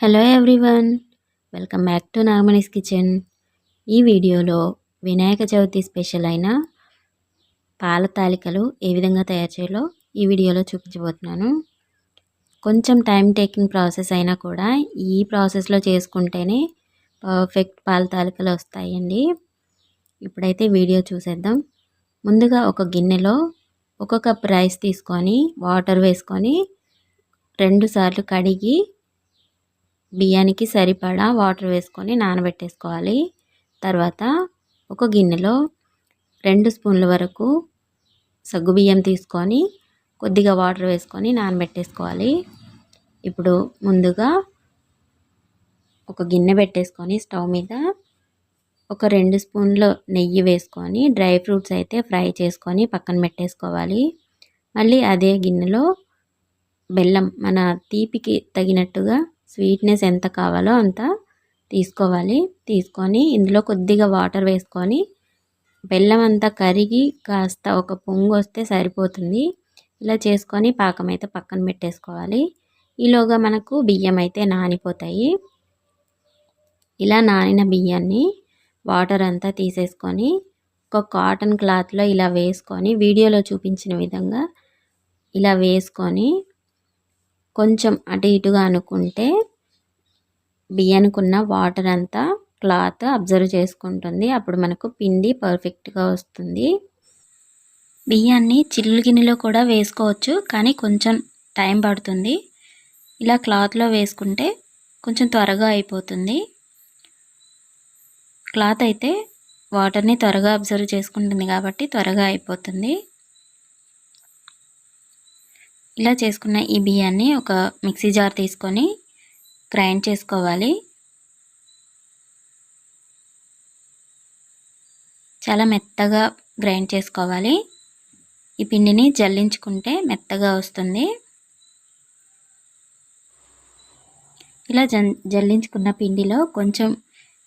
Hello everyone welcome back to Nagamani's kitchen ఈ వీడియోలో Vinayaka Chavithi special అయిన పాల తాలికలు ఏ విధంగా తయారు చేయాలో ఈ వీడియోలో చూపించబోతున్నాను. కొంచెం టైం టేకింగ్ ప్రాసెస్ అయినా కూడా ఈ ప్రాసెస్లో చేసుకుంటేనే పర్ఫెక్ట్ పాల తాలికలు వస్తాయండి. ఇప్పుడైతే వీడియో చూసేద్దాం. ముందుగా ఒక గిన్నెలో ఒక కప్ రైస్ తీసుకొని వాటర్ వేసుకొని రెండు సార్లు కడిగి బియ్యానికి సరిపడా వాటర్ వేసుకొని నానబెట్టేసుకోవాలి. తర్వాత ఒక గిన్నెలో రెండు స్పూన్ల వరకు సగ్గుబియ్యం తీసుకొని కొద్దిగా వాటర్ వేసుకొని నానబెట్టేసుకోవాలి. ఇప్పుడు ముందుగా ఒక గిన్నె పెట్టేసుకొని స్టవ్ మీద ఒక రెండు స్పూన్లు నెయ్యి వేసుకొని డ్రై ఫ్రూట్స్ అయితే ఫ్రై చేసుకొని పక్కన పెట్టేసుకోవాలి. మళ్ళీ అదే గిన్నెలో బెల్లం మన తీపికి తగినట్టుగా స్వీట్నెస్ ఎంత కావాలో అంత తీసుకోవాలి. తీసుకొని ఇందులో కొద్దిగా వాటర్ వేసుకొని బెల్లం అంతా కరిగి కాస్త ఒక పొంగు వస్తే సరిపోతుంది. ఇలా చేసుకొని పాకం అయితే పక్కన పెట్టేసుకోవాలి. ఈలోగా మనకు బియ్యం అయితే నానిపోతాయి. ఇలా నానిన బియ్యాన్ని వాటర్ అంతా తీసేసుకొని ఒక కాటన్ క్లాత్లో ఇలా వేసుకొని వీడియోలో చూపించిన విధంగా ఇలా వేసుకొని కొంచెం అటు ఇటుగా అనుకుంటే బియ్యానికి ఉన్న వాటర్ అంతా క్లాత్ అబ్జర్వ్ చేసుకుంటుంది. అప్పుడు మనకు పిండి పర్ఫెక్ట్గా వస్తుంది. బియ్యాన్ని చిల్లు గిన్నెలో కూడా వేసుకోవచ్చు కానీ కొంచెం టైం పడుతుంది. ఇలా క్లాత్లో వేసుకుంటే కొంచెం త్వరగా అయిపోతుంది. క్లాత్ అయితే వాటర్ని త్వరగా అబ్జర్వ్ చేసుకుంటుంది కాబట్టి త్వరగా అయిపోతుంది. ఇలా చేసుకున్న ఈ బియ్యాన్ని ఒక మిక్సీ జార్ తీసుకొని గ్రైండ్ చేసుకోవాలి. చాలా మెత్తగా గ్రైండ్ చేసుకోవాలి. ఈ పిండిని జల్లించుకుంటే మెత్తగా వస్తుంది. ఇలా జల్లించుకున్న పిండిలో కొంచెం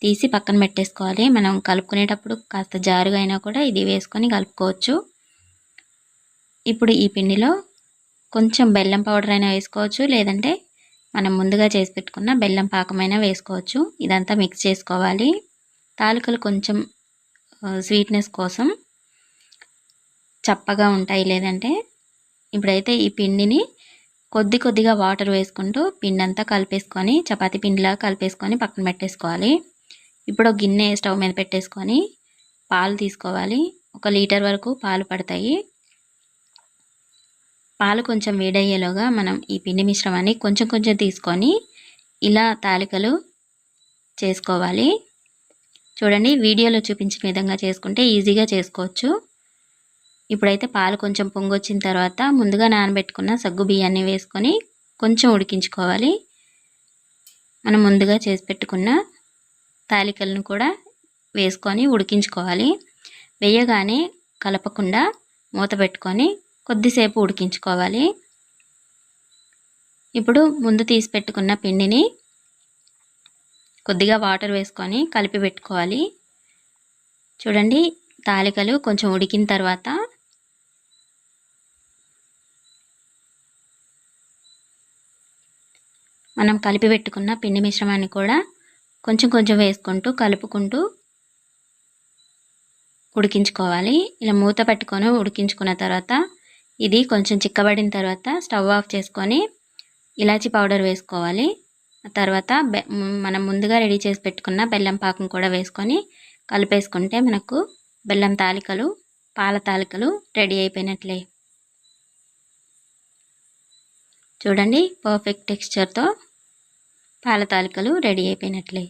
తీసి పక్కన పెట్టేసుకోవాలి. మనం కలుపుకునేటప్పుడు కాస్త జారుగా అయినా కూడా ఇది వేసుకొని కలుపుకోవచ్చు. ఇప్పుడు ఈ పిండిలో కొంచెం బెల్లం పౌడర్ అయినా వేసుకోవచ్చు లేదంటే మనం ముందుగా చేసి పెట్టుకున్న బెల్లం పాకమైనా వేసుకోవచ్చు. ఇదంతా మిక్స్ చేసుకోవాలి. తాలికలు కొంచెం స్వీట్నెస్ కోసం చప్పగా ఉంటాయి లేదంటే ఇప్పుడైతే ఈ పిండిని కొద్ది కొద్దిగా వాటర్ వేసుకుంటూ పిండి అంతా కలిపేసుకొని చపాతీ పిండిలా కలిపేసుకొని పక్కన పెట్టేసుకోవాలి. ఇప్పుడు గిన్నె స్టవ్ మీద పెట్టేసుకొని పాలు తీసుకోవాలి. ఒక లీటర్ వరకు పాలు పడతాయి. పాలు కొంచెం వేడయ్యేలోగా మనం ఈ పిండి మిశ్రమాన్ని కొంచెం కొంచెం తీసుకొని ఇలా తాలికలు చేసుకోవాలి. చూడండి వీడియోలో చూపించిన విధంగా చేసుకుంటే ఈజీగా చేసుకోవచ్చు. ఇప్పుడైతే పాలు కొంచెం పొంగొచ్చిన తర్వాత ముందుగా నానబెట్టుకున్న సగ్గు బియ్యాన్ని వేసుకొని కొంచెం ఉడికించుకోవాలి. మనం ముందుగా చేసి పెట్టుకున్న తాలికలను కూడా వేసుకొని ఉడికించుకోవాలి. వేయగానే కలపకుండా మూత పెట్టుకొని కొద్దిసేపు ఉడికించుకోవాలి. ఇప్పుడు ముందు తీసి పెట్టుకున్న పిండిని కొద్దిగా వాటర్ వేసుకొని కలిపి పెట్టుకోవాలి. చూడండి తాలికలు కొంచెం ఉడికిన తర్వాత మనం కలిపి పెట్టుకున్న పిండి మిశ్రమాన్ని కూడా కొంచెం కొంచెం వేసుకుంటూ కలుపుకుంటూ ఉడికించుకోవాలి. ఇలా మూత పెట్టుకొని ఉడికించుకున్న తర్వాత ఇది కొంచెం చిక్కబడిన తర్వాత స్టవ్ ఆఫ్ చేసుకొని ఇలాచి పౌడర్ వేసుకోవాలి. తర్వాత మనం ముందుగా రెడీ చేసి పెట్టుకున్న బెల్లం పాకం కూడా వేసుకొని కలిపేసుకుంటే మనకు బెల్లం తాలికలు పాల తాలికలు రెడీ అయిపోయినట్లే. చూడండి పర్ఫెక్ట్ టెక్స్చర్తో పాల తాలికలు రెడీ అయిపోయినట్లే.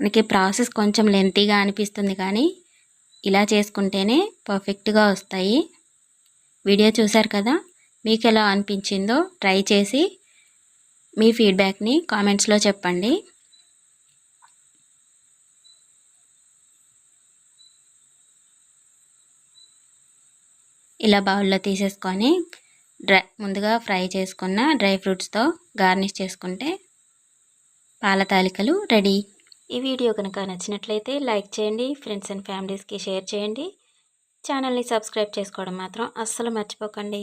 మనకి ప్రాసెస్ కొంచెం లెంతీగా అనిపిస్తుంది కానీ ఇలా చేసుకుంటేనే పర్ఫెక్ట్గా వస్తాయి. వీడియో చూశారు కదా? మీకు ఎలా అనిపించిందో ట్రై చేసి మీ ఫీడ్బ్యాక్ని కామెంట్స్లో చెప్పండి. ఇలా బౌల్లో తీసేసుకొని డ్రై ముందుగా ఫ్రై చేసుకున్న డ్రై ఫ్రూట్స్తో గార్నిష్ చేసుకుంటే పాల తాలికలు రెడీ. ఈ వీడియో కనుక నచ్చినట్లయితే లైక్ చేయండి ఫ్రెండ్స్ అండ్ ఫ్యామిలీస్కి షేర్ చేయండి. ఛానల్ని సబ్స్క్రైబ్ చేసుకోవడం మాత్రం అస్సలు మర్చిపోకండి.